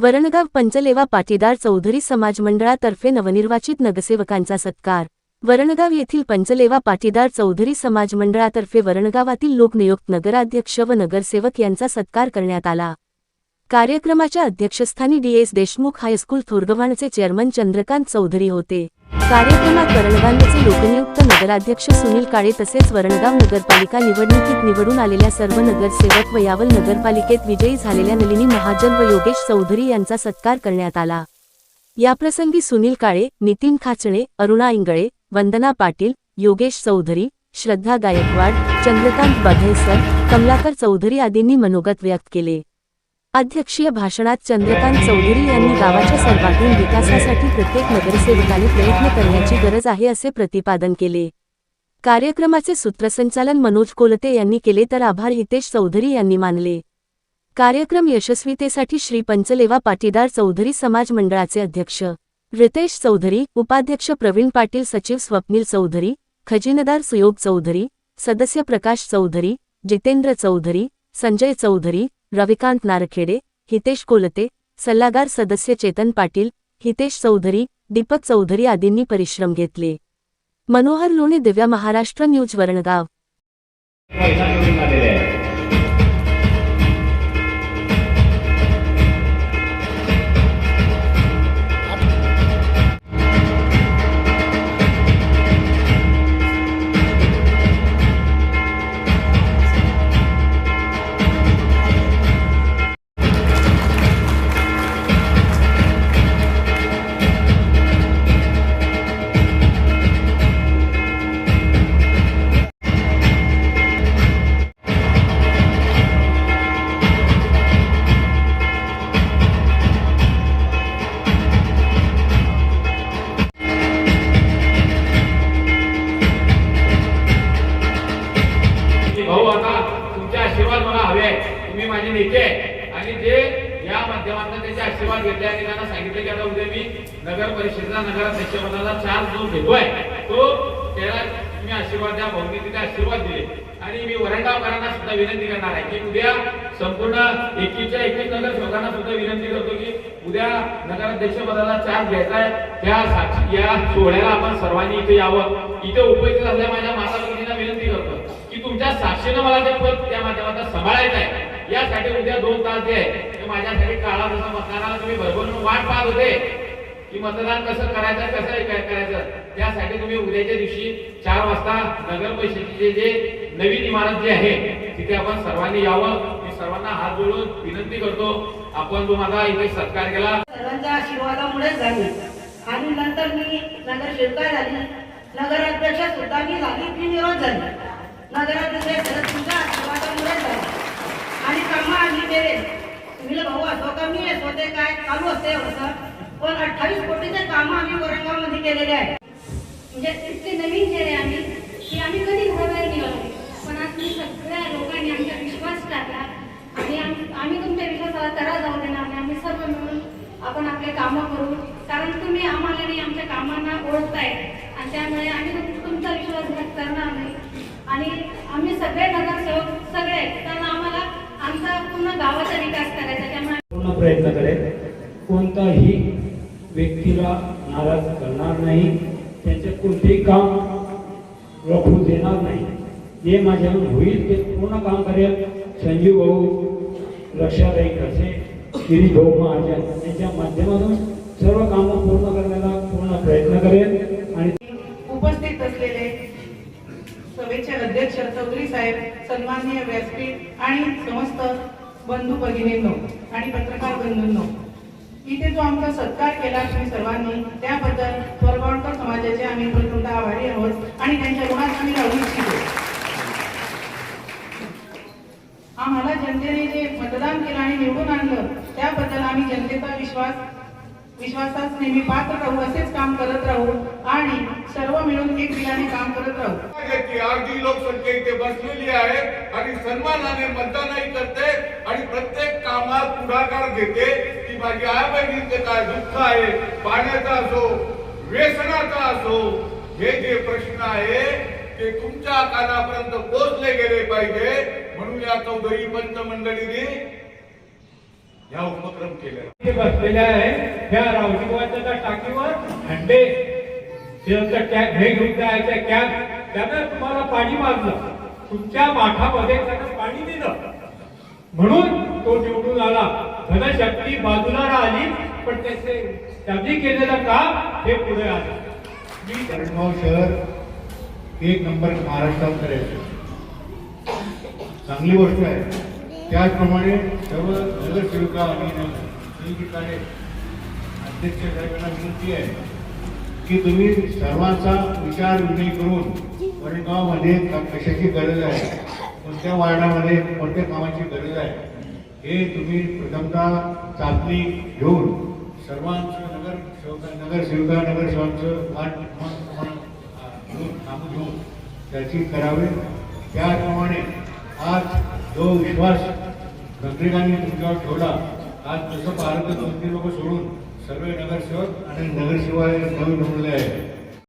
वरणगाव पंचलेवा पाटीदार चौधरी समाज मंडळातर्फे नवनिर्वाचित नगरसेवकांचा सत्कार. वरणगाव येथील पंचलेवा पाटीदार चौधरी समाज मंडळातर्फे वरणगावातील लोकनियुक्त नगराध्यक्ष व नगरसेवक यांचा सत्कार करण्यात आला. कार्यक्रमाच्या अध्यक्षस्थानी D S Deshmukh high school थोरगव्हाणचे chairman Chandrakant Chaudhari होते. कार्यक्रमात वरणगावचे लोकनियुक्त नगराध्यक्ष सुनील काळे तसेच वरणगाव नगरपालिका निवडणुकीत निवडून आलेल्या सर्व नगरसेवक व यावल नगरपालिकेत विजयी झालेल्या नलिनी महाजन व योगेश चौधरी यांचा सत्कार करण्यात आला. याप्रसंगी सुनील काळे नितीन खाचणे अरुणा इंगळे वंदना पाटील योगेश चौधरी श्रद्धा गायकवाड चंद्रकांत बघेसर कमलाकर चौधरी आदींनी मनोगत व्यक्त केले. अध्यक्षीय भाषणात चंद्रकांत चौधरी यांनी गावाच्या सर्वांगीण विकासासाठी प्रत्येक नगरसेवकाने प्रयत्न करण्याची गरज आहे असे प्रतिपादन केले. कार्यक्रमाचे सूत्रसंचालन मनोज कोलते यांनी केले तर आभार हितेश चौधरी यांनी मानले. कार्यक्रम यशस्वीतेसाठी श्री पंचलेवा पाटीदार चौधरी समाज मंडळाचे अध्यक्ष रितेश चौधरी उपाध्यक्ष प्रवीण पाटील सचिव स्वप्नील चौधरी खजिनदार सुयोग चौधरी सदस्य प्रकाश चौधरी जितेंद्र चौधरी संजय चौधरी रविकांत नारखेडे हितेश कोलते सल्लागार सदस्य चेतन पाटील हितेश चौधरी दीपक चौधरी आदींनी परिश्रम घेतले. मनोहर लोणे दिव्या महाराष्ट्र न्यूज वरणगाव. आशीर्वाद मला हवे आहेत. तुम्ही माझे नेते आहे आणि जे या माध्यमातून त्याचे आशीर्वाद घेतले आणि त्यांना सांगितले की आता उद्या मी नगर परिषदेला नगराध्यक्ष पदाला चार्ज जो घेतोय तो त्याला तुम्ही आशीर्वाद द्या भाऊनी तिथे आशीर्वाद दिले. आणि मी वरंगावकरांना सुद्धा विनंती करणार आहे की उद्या संपूर्ण एकीच्या एकवीस नगरसेवकांना सुद्धा विनंती करतो की उद्या नगराध्यक्ष पदाला चार्ज घ्यायचा आहे. त्या साक्षी या सोहळ्याला आपण सर्वांनी इथे यावं. इथे उपस्थित असल्या माझ्या माता भगिनींना विनंती करतो की तुमच्या साक्षीनं मला ते पद त्या माध्यमातून सांभाळायचं आहे यासाठी उद्या दोन तास जे आहे ते माझ्यासाठी काळा जसं मतदानाला तुम्ही भरभरून वाट पाहत होते. की मतदान कसं करायचं कसं काय करायचं त्यासाठी तुम्ही उद्याच्या दिवशी चार वाजता नगर परिषदेचे जे नवीन इमारत जी आहे तिथे आपण सर्वांनी यावं. मी सर्वांना हात जोडून विनंती करतो आपण जो माझा इथे सत्कार केला. सर्वांच्या आशीर्वादामुळे झाली. आणि नंतर मी नगरसेविका झाली. नगराध्यक्ष सुद्धा मी झाली मी निरोध झाली. नगराध्यक्ष खरंच तुमच्या आशीर्वादामुळे आणि कामं आम्ही केले तुम्ही भाऊ असो का मी असो ते काय चालू असते होतं पण अठ्ठावीस कोटीचे कामं आम्ही औरंगाबादमध्ये केलेले आहे म्हणजे इतके नवीन चेहरे आम्ही की आम्ही कधी घराबाहेर निघालो पण आज तुम्ही सगळ्या लोकांनी आमचा विश्वास टाकला. आणि आम्ही तुमच्या विश्वासाला तरा जाऊ देणार नाही. आम्ही सर्व मिळून आपण आपले कामं करू. कारण तुम्ही आम्हाला आणि आमच्या कामांना ओळखताय. आणि त्यामुळे आम्ही तुमचा विश्वासघात करणार नाही. आणि आम्ही सगळे नगरसेवक सगळे तर आम्हाला आमचा पूर्ण गावाचा विकास करायचा त्यामुळे पूर्ण प्रयत्न करेल. कोणताही व्यक्तीला नाराज करणार नाही त्यांचे कोणतेही काम रखू देणार नाही. जे माझ्याहून होईल ते पूर्ण काम करेल. संजीव भाऊ लक्षाताई कसे गिरीश भाऊ महाजन यांच्या माध्यमातून सर्व कामं पूर्ण करण्याचा पूर्ण प्रयत्न करेल. सभेचे अध्यक्ष चौधरी साहेब सन्माननीय व्यासपीठ आणि समस्त बंधू भगिनींनो आणि पत्रकार बंधूंनो इथे जो आमचा सत्कार केला तुम्ही सर्वांनी त्याबद्दल थोरगावकर समाजाचे आम्ही प्रचंड आभारी आहोत आणि त्यांच्या ऋणात आम्ही राहू इच्छितो. आम्हाला जनतेने जे मतदान केलं आणि निवडून आणलं त्याबद्दल आम्ही जनतेचा विश्वास विश्वासात नेहमी पात्र राहू असेच काम करत राहू आणि सर्व मिळून एक दिलाने काम करत राहू. की अर्धी लोकसंख्या इथे बसलेली आहे आणि सन्मानाने मतदानही करते आणि प्रत्येक कामात पुढाकार घेते. की माझी आई बहिणीचे काय दुःख आहे पाण्याचा असो व्यसनाचा असो हे जे प्रश्न आहे ते तुमच्या कानापर्यंत पोहोचले गेले पाहिजे. म्हणून या चौधरी पंच मंडळीने ह्या उपक्रम केले बसलेले आहे. त्या रावजीवाच्या त्या टाकीवर हंडे त्यांचा कॅप हे घेऊन जायच्या कॅप त्यानं तुम्हाला पाणी मारलं. तुमच्या माठामध्ये त्यानं पाणी दिलं. म्हणून तो निवडून आला. धनशक्ती बाजूला राहिली पण त्याचे त्यांनी केलेलं काम हे पुढे आलं. मी जळगाव शहर एक नंबर महाराष्ट्रात करायचं चांगली गोष्ट आहे. त्याचप्रमाणे सर्व नगरसेविका आणि ठिकाणी अध्यक्ष साहेबांना विनंती आहे की तुम्ही सर्वांचा विचार विनय करून वरणगावमध्ये कशाची गरज आहे? कोणत्या वार्डामध्ये कोणत्या कामाची गरज आहे? हे तुम्ही प्रथमतः चाचणी घेऊन सर्वांचं नगर सेवका नगरसेविका नगरसेवकांचं मान घेऊन कामं घेऊन त्याची करावे. त्याचप्रमाणे आज जो विश्वास नागरिकांनी तुमच्यावर ठेवला. आज जसं पाहिलं तर दोन तीन लोक सोडून सर्व नगरसेवक आणि नगरसेवा नवीन उरले आहे